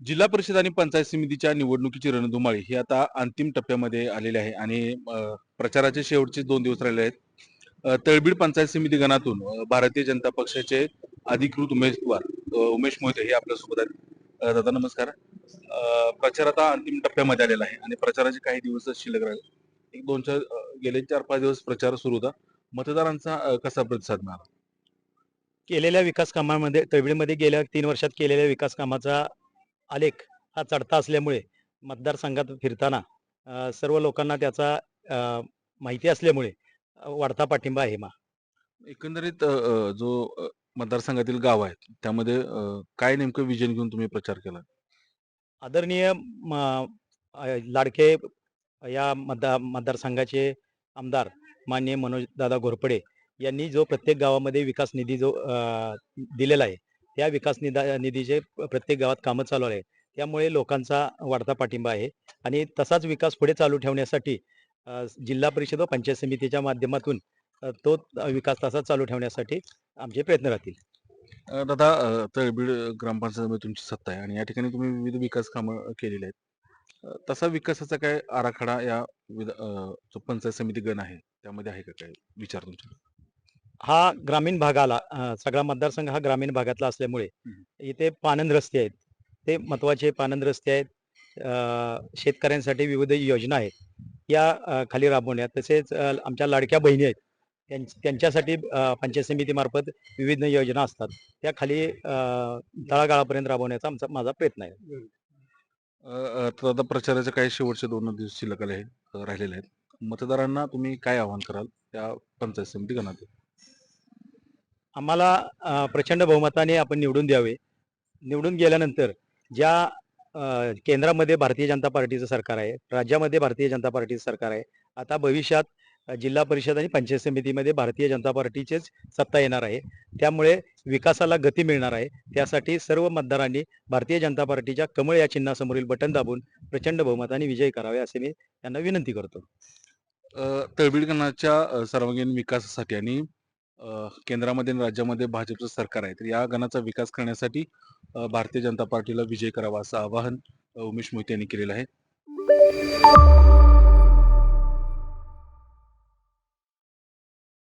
जिल्हा परिषद आणि पंचायत समितीच्या निवडणुकीची रणधुमाळी ही आता अंतिम टप्प्यामध्ये आलेली आहे आणि प्रचाराचे शेवटचे दोन दिवस राहिले आहेत. तळबीड पंचायत समिती गणातून भारतीय जनता पक्षाचे अधिकृत उमेदवार उमेश मोहिते हे आपल्यासोबत आहेत. दादा नमस्कार. प्रचार आता अंतिम टप्प्यामध्ये आलेला आहे आणि प्रचाराचे काही दिवस शिल्लक राहिले. एक दोन चार गेले चार पाच दिवस प्रचार सुरू होता. मतदारांचा कसा प्रतिसाद मिळाला? केलेल्या विकास कामामध्ये तळबीडमध्ये गेल्या तीन वर्षात केलेल्या विकास कामाचा आलेख हा चढता असल्यामुळे मतदारसंघात फिरताना सर्व लोकांना त्याचा माहिती असल्यामुळे वाढता पाठिंबा आहे मा. एकंदरीत जो मतदारसंघातील गाव आहेत त्यामध्ये काय नेमकं विजन घेऊन तुम्ही प्रचार केला? आदरणीय लाडके या मतदार मतदारसंघाचे आमदार माननीय मनोजदादा घोरपडे यांनी जो प्रत्येक गावामध्ये विकास निधी जो दिलेला आहे त्या विकास निधा निधीचे प्रत्येक गावात कामं चालू आहे त्यामुळे लोकांचा वाढता पाठिंबा आहे आणि तसाच विकास पुढे चालू ठेवण्यासाठी जिल्हा परिषद व पंचायत समितीच्या माध्यमातून तो विकास तसाच चालू ठेवण्यासाठी आमचे प्रयत्न राहतील. दादा तळबीड ग्रामपंचायतमध्ये तुमची सत्ता आहे आणि या ठिकाणी तुम्ही विविध विकास कामं केलेली आहेत. तसा विकासाचा काय आराखडा या जो पंचायत समिती गण आहे त्यामध्ये आहे का काय विचार तुमचा हा ग्रामीण भागाला सगळा मतदारसंघ हा ग्रामीण भागातला असल्यामुळे. इथे पानंद रस्ते आहेत. ते महत्त्वाचे पानंद रस्ते आहेत. शेतकऱ्यांसाठी विविध योजना आहेत. या खाली राबवण्यात तसेच आमच्या लाडक्या बहिणी आहेत. त्यांच- त्यांच्यासाठी पंचायत समितीमार्फत विविध योजना असतात. त्या खाली तळागाळापर्यंत राबवण्याचा आमचा माझा प्रयत्न आहे. आता प्रचाराचे काही शेवटचे दोन दिवस शिल्लक राहिलेले आहेत. मतदारांना तुम्ही काय आवाहन कराल? त्या पंचायत समिती गणात. आम्हाला प्रचंड बहुमताने आपण निवडून द्यावे. निवडून गेल्यानंतर ज्या केंद्रामध्ये भारतीय जनता पार्टीचं सरकार आहे राज्यामध्ये भारतीय जनता पार्टीचं सरकार आहे आता भविष्यात जिल्हा परिषद आणि पंचायत समितीमध्ये भारतीय जनता पार्टीचेच सत्ता येणार आहे. त्यामुळे विकासाला गती मिळणार आहे. त्यासाठी सर्व मतदारांनी भारतीय जनता पार्टीच्या कमळ या चिन्हासमोरील बटन दाबून प्रचंड बहुमताने विजय करावे असे मी त्यांना विनंती करतो. अ, सर्वांगीण विकासासाठी आणि केंद्रामध्ये आणि राज्यामध्ये भाजपचं सरकार आहे. तर या गणाचा विकास करण्यासाठी भारतीय जनता पार्टीला विजय करावा असं आवाहन उमेश मोहिते यांनी केलेलं आहे.